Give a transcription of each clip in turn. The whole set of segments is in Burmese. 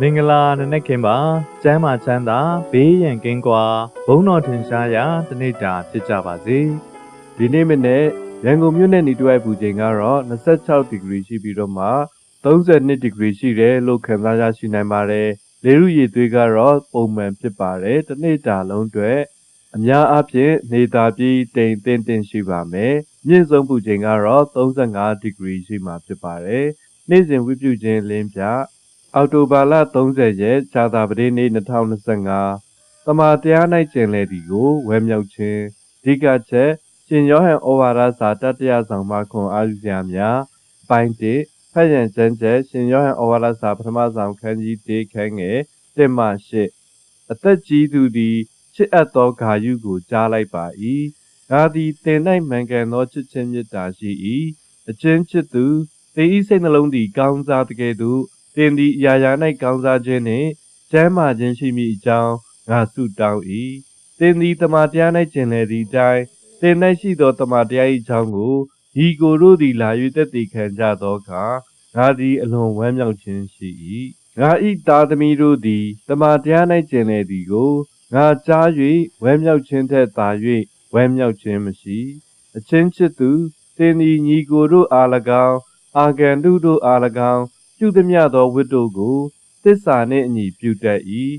မင်္ဂလာနနက်ခင်းပါကျမ်းမာချမ်းသာဘေးရန်ကင်းကွာဘုန်းတော်ထင်ရှားရာတနေ့တာဖြစ်ကြပါစေဒီနေ့မနေ့ရန်ကုန်မြို့နယ်နေတွဲပူချိန်ကတော့26ဒီဂရီရှိပြီးတော့မှ32ဒီဂရီရှိတယ်လို့ခန့်မှန်းရရှိနိုင်ပါတယ်။လေရုရည်သွေးကတော့ပုံမှန်ဖြစ်ပါတယ်။တစ်နေ့တာလုံးအတွက်အများအားဖြင့်နေသာပြီးတိမ်တင်းတင်းရှိပါမယ်။မြင့်ဆုံးပူချိန်ကတော့35ဒီဂရီရှိမှာဖြစ်ပါတယ်။နေ့စဉ်ဝိပြုခြင်းလင်းပြ အောက်တိုဘာလ30ရက်ဇာတာပတိနေ့2025တမာတရား၌ကျင်လေဒီကိုဝဲမြောက်ခြင်းအဓိကချက်ရှင်ယောဟန်ဩဝါဒစာတတိယဆောင်မှခွန်အားယူစရာများအပိုင်း1ဖတ်ရန်ကျမ်းချက်ရှင်ယောဟန်ဩဝါဒစာပထမဆောင်ခန်းကြီး1ခန်းငယ်1မှ8အသက်ကြီးသူသည်ချစ်အပ်သောဂါယုကိုကြားလိုက်ပါ၏ငါသည်တင်၌မှန်ကန်သောချစ်ချင်းမေတ္တာရှိ၏အချင်းချစ်သူတေဤစိတ်နှလုံးသည်ကောင်းစားတကယ်သို့ တင်သည်အရာရာ၌ကောင်းစားခြင်းနှင့်ကျမ်းမာခြင်းရှိမိအကြောင်းငါဆုတောင်း၏တင်သည်တမန်တရား၌ကျင်လေသည့်အတိုင်းသင်၌ရှိသောတမန်တရား၏အကြောင်းကိုဒီကိုယ်တို့သည်လာ၍သက်သေခံကြသောအခါငါသည်အလွန်ဝမ်းမြောက်ခြင်းရှိ၏ငါ၏သားသမီးတို့သည်တမန်တရား၌ကျင်လေသည်ကိုငါကြား၍ဝမ်းမြောက်ခြင်းထက်သာ၍ဝမ်းမြောက်ခြင်းမရှိအချင်းချစ်သူသင်သည်ညီကိုတို့အား၎င်းအာဂန်တုတို့အား၎င်း ပြုသည်မြသောဝတ္တုကိုသစ္စာနှင့်အညီပြုတတ်၏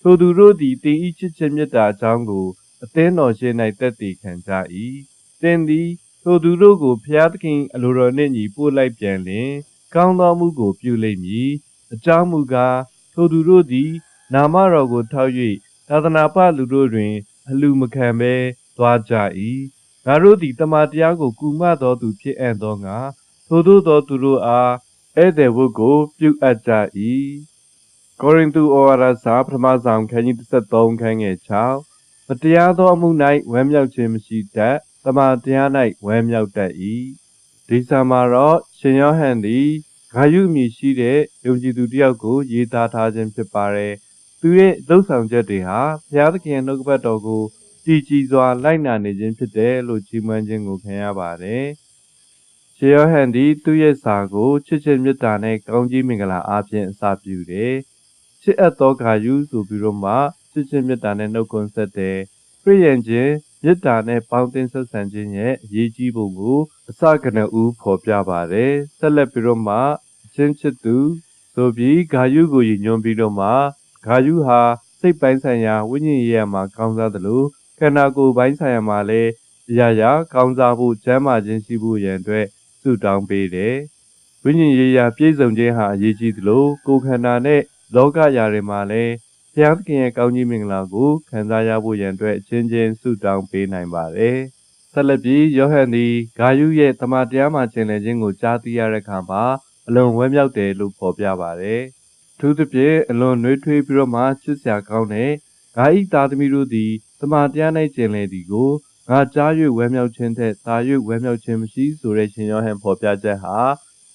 ထိုသူတို့သည်တင်ဤချစ်ခြင်းမေတ္တာအကြောင်းကိုအသင်းတော်ရှိ၌တက်တည်ခံကြ၏သင်သည်ထိုသူတို့ကိုဖျားသခင်အလိုတော်နှင့်ညီပို့လိုက်ပြန်လျင်ကောင်းသောမှုကိုပြုလိမ့်မည်အကြောင်းမူကားထိုသူတို့သည် နာမတော်ကိုထောက်၍သာသနာပလူတို့တွင် အလူမခံဘဲသွားကြ၏ငါတို့သည်တမန်တရားကိုကူမသောသူဖြစ်အပ်သောငါထိုသို့သောသူတို့အား ဧည့်သည်ဝတ်ကို ပြုအပ်ကြ၏ကောရိန္သုဩဝါဒစာပထမဆောင်ခန်းကြီး33ခန်းငယ်6မတရားသောအမှု၌ဝမ်းမြောက်ခြင်းမရှိတတ်တမန်တရား၌ဝမ်းမြောက်တတ်၏ဒီစာမှာတော့ရှင်ယောဟန်သည်ဂါယုအမည်ရှိတဲ့ယုံကြည်သူတစ်ယောက်ကို ရေးသားထားခြင်းဖြစ်ပါတယ်သူရဲ့လှုပ်ဆောင်ချက်တွေဟာဘုရားသခင်နှုတ်ကပတ်တော်ကိုကြည်ကြည်စွာလိုက်နာနေခြင်းဖြစ်တယ်လို့ကြီးမွမ်းခြင်းကိုခံရပါတယ်ရှင် ယောဟန်သည်သူ့ရဲ့စာကိုချစ်ချင်းမေတ္တာနဲ့ကောင်းကြီးမင်္ဂလာအားဖြင့်အစပြုတယ်ချစ်အပ်သောဂါယုဆိုပြီးတော့မှချစ်ချင်းမေတ္တာနဲ့နှုတ်ခွန်းဆက်တယ်ပြည့်ရင်ချင်းမေတ္တာနဲ့ပေါင်းတင်ဆက်ဆံခြင်းရဲ့အရေးကြီးပုံကိုအစကနဦးဖော်ပြပါတယ်ဆက်လက်ပြီးတော့မှအချင်းချစ်သူဆိုပြီးဂါယုကိုရည်ညွှန်းပြီးတော့မှဂါယုဟာစိတ်ပိုင်းဆိုင်ရာဝိညာဉ်ရေးရာမှာကောင်းစားသလိုခန္ဓာကိုယ်ပိုင်းဆိုင်ရာမှာလည်းအရာရာကောင်းစားဖို့ကျမ်းမာခြင်းရှိဖို့ရန်အတွက် ဆုတောင်းပေးတယ်ဝိညာဉ်ရေးရာပြည့်စုံခြင်းဟာအရေးကြီးသလိုကိုယ်ခန္ဓာနဲ့လောကရာတွေမှာလည်းဘုရားသခင်ရဲ့ကောင်းကြီးမင်္ဂလာကိုခံစားရဖို့ရန်အတွက်အချင်းချင်းဆုတောင်းပေးနိုင်ပါတယ်။ဆက်လက်ပြီးယောဟန်သည်ဂါယုရဲ့တမန်တရားမှာကျင်လည်ခြင်းကိုကြားသိရတဲ့အခါမှာအလွန်ဝမ်းမြောက်တယ်လို့ဖော်ပြပါတယ်။ထို့သဖြင့်အလွန်နှွေးထွေးပြီးတော့မှချစ်စရာကောင်းတဲ့ဂါဣသားသမီးတို့သည်တမန်တရား၌ကျင်လည်သည်ကို ငါကြား၍ဝမ်းမြောက်ခြင်းထက်သာ၍ဝမ်းမြောက်ခြင်းမရှိဆိုတဲ့ရှင်ယောဟန်ဖော်ပြချက်ဟာ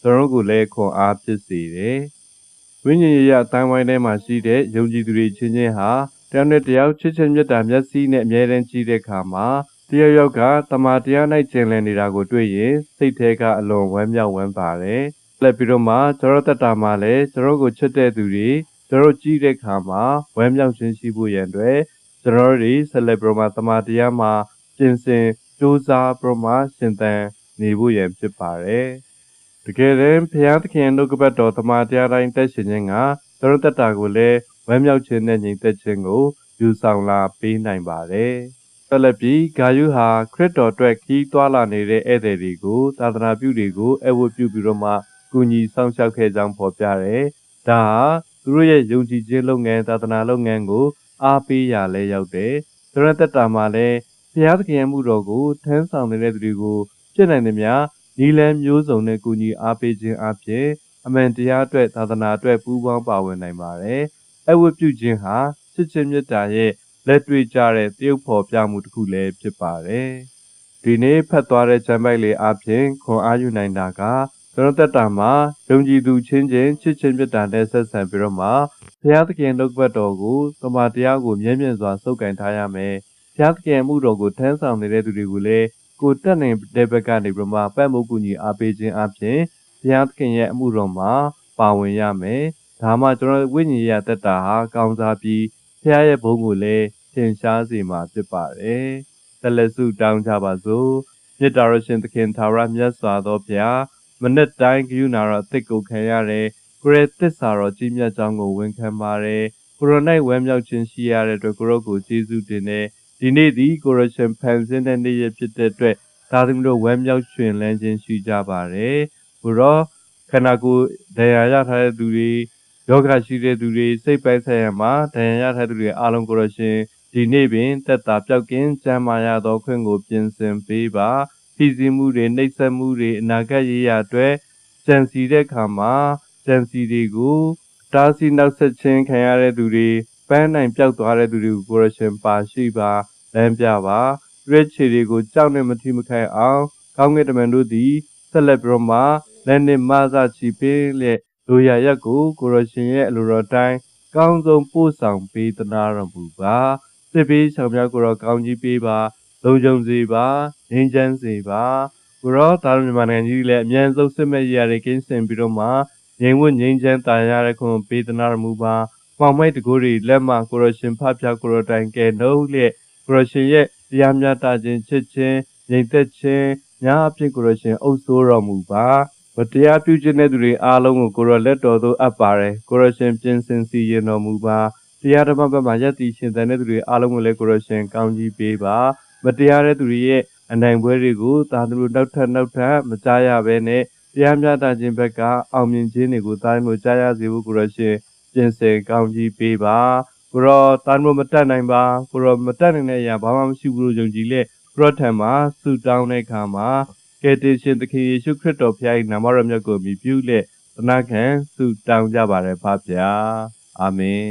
ကျွန်တော်ကိုလည်းခွန်အားဖြစ်စေတယ်။ဝိညာဉ်ရေးရအတိုင်းဝိုင်းထဲမှာရှိတဲ့ယုံကြည်သူတွေချင်းချင်းဟာတယောက်နဲ့တယောက်ချစ်ချင်းမြတ်တာမျက်စိနဲ့အမြဲတမ်းကြည့်တဲ့အခါမှာတယောက်ယောက်ကတမာတရား၌ကျင်လည်နေတာကိုတွေ့ရင်စိတ်ထဲကအလွန်ဝမ်းမြောက်ဝမ်းသာတယ်။လက်ပြီးတော့မှကျွန်တော်တက်တာမှာလည်းကျွန်တော်ကိုချစ်တဲ့သူတွေကျွန်တော်ကြည့်တဲ့အခါမှာဝမ်းမြောက်ခြင်းရှိဖို့ရန်အတွက်ကျွန်တော်တွေဆက်လက်ပြီးတော့မှတမာတရားမှာ ပြင်ဆင်စူးစမ်းပြီးတော့မှရှင်သန်နေဖို့ရန်ဖြစ်ပါတယ်။တကယ်တမ်းဘုရားသခင်နှုတ်ကပတ်တော်တမန်တရားတိုင်းတက်ရှင်ခြင်းကသရတ္တကိုလည်းဝမ်းမြောက်ခြင်းနဲ့ညီသက်ခြင်းကိုယူဆောင်လာပေးနိုင်ပါတယ်။ဆက်လက်ပြီးဂါယုဟာခရစ်တော်အတွက်ခီးသွွာလာနေတဲ့ဧည့်သည်တွေကိုသာသနာပြုတွေကိုအဝတ်ပြုပြီးတော့မှကူညီဆောင်ရှောက်ခဲ့ကြောင်းဖော်ပြတယ်။ဒါဟာသူတို့ရဲ့ယုံကြည်ခြင်းလုပ်ငန်းသာသနာလုပ်ငန်းကိုအားပေးရလဲရောက်တယ်။သရတ္တမှာလည်းဘု ရားသခင်မှုတော်ကိုထမ်းဆောင်နေတဲ့သူတွေကိုဖြစ်နိုင်သမျှနီလန်းမျိုးစုံနဲ့ကူညီအားပေးခြင်းအပြင်အမှန်တရားအတွက်သာသနာအတွက်ပူးပေါင်းပါဝင်နိုင်ပါတယ်။အဝတ်ပြုခြင်းဟာချစ်ချင်းမေတ္တာရဲ့လက်တွေ့ကြတဲ့တရုပ်ဖော်ပြမှုတစ်ခုလည်းဖြစ်ပါတယ်။ဒီနေ့ဖတ်သွားတဲ့ချမ်းပိုက်လေးအပြင်ခွန်အားယူနိုင်တာကကျွန်တော်တက်တာမှာယုံကြည်သူချင်းချင်းချစ်ချင်းမေတ္တာနဲ့ဆက်ဆံပြီးတော့မှဘုရားသခင်လုပ်ပတ်တော်ကိုသမာတရားကိုမြဲမြံစွာစုပ်ကိုင်ထားရမယ်။ဘု ရားသခင်မှုတော်ကိုထမ်းဆောင်နေတဲ့သူတွေကိုလည်းကိုတက်နေတဲ့ဘက်ကနေပြီးမှပတ်မှုကူညီအားပေးခြင်းအပြင်ဘုရားသခင်ရဲ့အမှုတော်မှာပါဝင်ရမယ်ဒါမှကျွန်တော်ဝိညာဉ်ရေးတက်တာဟာကောင်းစားပြီးဖခင်ရဲ့ဘုန်းကိုလည်းထင်ရှားစေမှာဖြစ်ပါတယ်ဆက်လက်ဆုတောင်းကြပါစို့မြတ်တော်ရရှင်သခင်သာရမြတ်စွာသောဘုရားမနေ့တိုင်းကယူနာတော်အသက်ကိုခံရတယ်ကိုရဲ့သစ္စာတော်ကြီးမြတ်ကြောင်းကိုဝန်ခံပါတယ်ကိုရိုနိုင်ဝမ်းမြောက်ခြင်းရှိရတဲ့အတွက်ကိုရောကိုကျေးဇူးတင်တယ် ဒီနေ့ဒီကိုရရှင်ဖန်ဆင်းတဲ့နေ့ရက်ဖြစ်တဲ့အတွက်သာသမီတို့ဝမ်းမြောက်ရှင်လန်းခြင်းရှိကြပါတယ်ကိုရောခန္ဓာကိုယ်ဒဏ်ရာရထားတဲ့သူတွေယောဂရှိတဲ့သူတွေစိတ်ပိုင်းဆိုင်ရာမှာဒဏ်ရာရထားတဲ့သူတွေအားလုံးကိုရရှင်ဒီနေ့ပင်တက်တာပြောက်ကင်းကျမ်းမာရသောခွင့်ကိုပြင်ဆင်ပေးပါပြည်စည်းမှုတွေနှိပ်စက်မှုတွေအနာဂတ်ရေးရာအတွက်ကြံစီတဲ့အခါမှာကြံစီတွေကိုတားဆီးနောက်ဆက်ခြင်းခံရတဲ့သူတွေ ပန်းနိုင်ပျောက်သွားတဲ့သူတွေကိုကိုရရှင်ပါရှိပါလမ်းပြပါရွက်ချီတွေကိုကြောက်နဲ့မထိမခိုက်အောင်ကောင်းကင်တမန်တို့သည်ဆက်လက်ပြီးတော့မှလက်နဲ့မဆချီပေးလက်လူရရက်ကိုကိုရရှင်ရဲ့အလိုတော်တိုင်းကောင်းဆုံးပို့ဆောင်ပေးသနာတော်မူပါစစ်ပေးဆောင်များကိုတော့ကောင်းကြီးပေးပါလုံခြုံစေပါငြိမ်းချမ်းစေပါကိုရောတာရမြန်မာနိုင်ငံကြီးလည်းအမြန်ဆုံးစစ်မဲ့ရရတဲ့ကင်းစင်ပြီးတော့မှငြိမ်ဝတ်ငြိမ်းချမ်းတာရတဲ့ခွန်ပေးသနာတော်မူပါ။ မောင်မိုက်တကူတွေလက်မှကိုရရှင်ဖဖျားကိုရတိုင်ကဲနှုတ်လျက်ကိုရရှင်ရဲ့တရားမျှတခြင်းချစ်ခြင်းငြိမ်သက်ခြင်းညာအဖြစ်ကိုရရှင်အုပ်ဆိုးတော်မူပါ။ဗတရားပြုခြင်းတဲ့သူတွေအားလုံးကိုကိုရလက်တော်သို့အပ်ပါတယ်။ကိုရရှင်ပြင်ဆင်စီရင်တော်မူပါ။တရားဓမ္မဘက်မှာယက်တီရှင်တဲ့သူတွေအားလုံးကိုလည်းကိုရရှင်ကောင်းကြီးပေးပါ။မတရားတဲ့သူတွေရဲ့အနိုင်ပွဲတွေကိုသာသမီနောက်ထပ်နောက်ထပ်မကြားရဘဲနဲ့တရားမျှတခြင်းဘက်ကအောင်မြင်ခြင်းတွေကိုတိုင်းလို့ကြားရစေဖို့ကိုရရှင် ပြင်ဆင်ကောင်းကြီးပေးပါကိုရောတိုင်းလို့မတက်နိုင်ပါကိုရောမတက်နိုင်တဲ့အရာဘာမှမရှိဘူးလို့ယုံကြည်လက်ကိုရောထံမှာဆုတောင်းတဲ့အခါမှာကယ်တင်ရှင်သခင်ယေရှုခရစ်တော်ဖခင်၏နာမတော်မြတ်ကိုမြည်ပြုလက်သနာခံဆုတောင်းကြပါရယ်ဖပါဗျာအာမင်